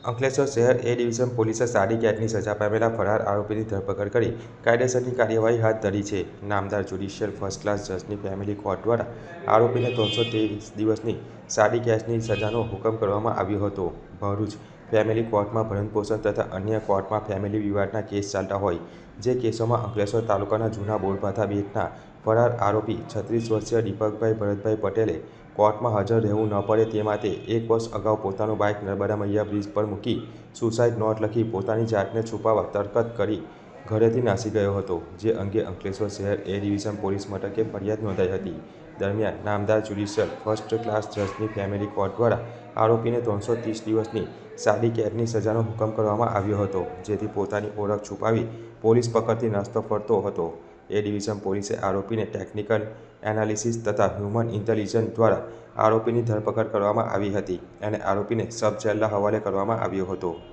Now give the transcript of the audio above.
અંકલેશ્વર શહેર એ ડિવિઝન પોલીસે સાડી કેટની સજા પામેલા ફરાર આરોપીની ધરપકડ કરી કાયદેસરની કાર્યવાહી હાથ ધરી છે. નામદાર જ્યુડિશિયલ ફર્સ્ટ ક્લાસ જજની ફેમિલી કોર્ટ દ્વારા આરોપીને ત્રણસો ત્રેવીસ દિવસની સાડી કેસની સજાનો હુકમ કરવામાં આવ્યો હતો. ભરૂચ ફેમિલી કોર્ટમાં ભરણપોષણ તથા અન્ય કોર્ટમાં ફેમિલી વિવાદના કેસ ચાલતા હોય, જે કેસોમાં અંકલેશ્વર તાલુકાના જૂના બોરભાઠા બેટના ફરાર આરોપી છત્રીસ વર્ષીય દીપકભાઈ ભરતભાઈ પટેલે કોર્ટમાં હાજર રહેવું ન પડે તે માટે એક વર્ષ અગાઉ પોતાનું બાઇક નર્મદા મૈયા બ્રિજ પર મૂકી સુસાઇડ નોટ લખી પોતાની જાતને છુપાવવા તરકત કરી ઘરેથી નાસી ગયો હતો, જે અંગે અંકલેશ્વર શહેર એ ડિવિઝન પોલીસ મથકે ફરિયાદ નોંધાઈ હતી. દરમિયાન નામદાર જ્યુડિશિયલ ફર્સ્ટ ક્લાસ જજની ફેમિલી કોર્ટ દ્વારા આરોપીને ત્રણસો ત્રીસ દિવસની સાદી કેદની સજાનો હુકમ કરવામાં આવ્યો હતો, જેથી પોતાની ઓળખ છુપાવી પોલીસ પકડથી નાસ્તો ફરતો હતો. એ ડિવિઝન પોલીસે આરોપીને ટેકનિકલ એનાલિસિસ તથા હ્યુમન ઇન્ટેલિજન્સ દ્વારા આરોપીની ધરપકડ કરવામાં આવી હતી અને આરોપીને સબ જેલના હવાલે કરવામાં આવ્યો હતો.